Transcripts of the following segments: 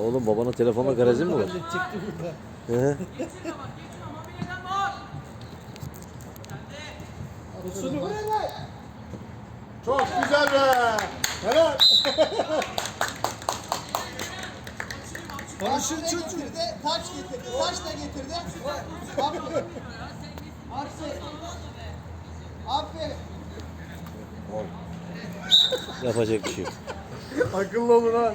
oğlum babana telefonla garajın mı var? Halledecekti burada. Çok güzel be. Helal. Barış'ın çocuğu. getirdi, taş getirdi, taş da getirdi. Aferin. Aferin. Aferin. Yapacak bir şey yok. Akıllı olun ha.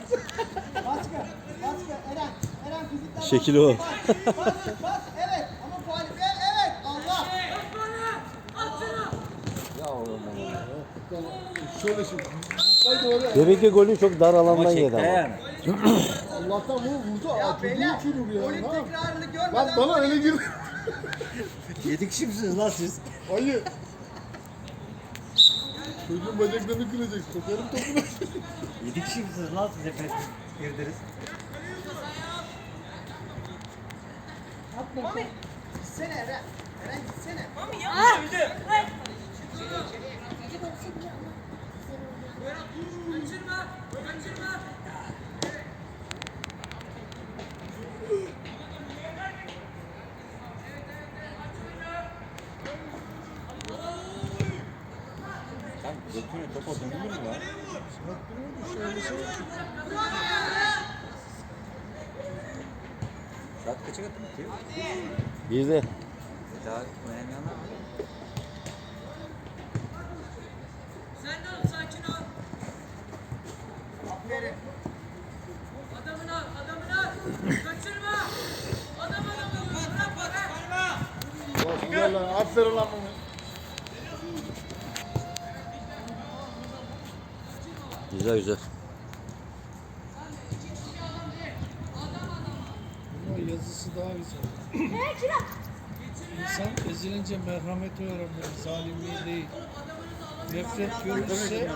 Başka, başka. Eren, Eren fizikten Şekil o. Bas, bas, bas. Evet. Ama faal. Evet. Allah. Şöyle şimdi. Haydi oraya. Demek ki golü çok dar alandan yedi ama. Allah'tan bu vurdu. Ya Aa, beyler, çocuğu uçurur ya. golün tekrarını Lan görmeden bana öyle girdi. Yedi kişi misiniz lan siz? Hayır. Çocuğun bacaklarını kıracak. Sokarım topunu. Yedi kişi misiniz lan siz hep girdiniz? Mami. Gitsene Eren. Eren gitsene. Sen götüne topa dönülür mü lan? Saat kaça kadar bitiyor? Bir de Daha oynayanlar var. Aferin. Adamını al, adamını al. Kaçırma. Adam adamı bırak lan. Aferin lan bunu. Güzel güzel. Ama yazısı daha güzel. İnsan ezilince merhamet öğrenmeli, zalimliği değil. Nefret görürse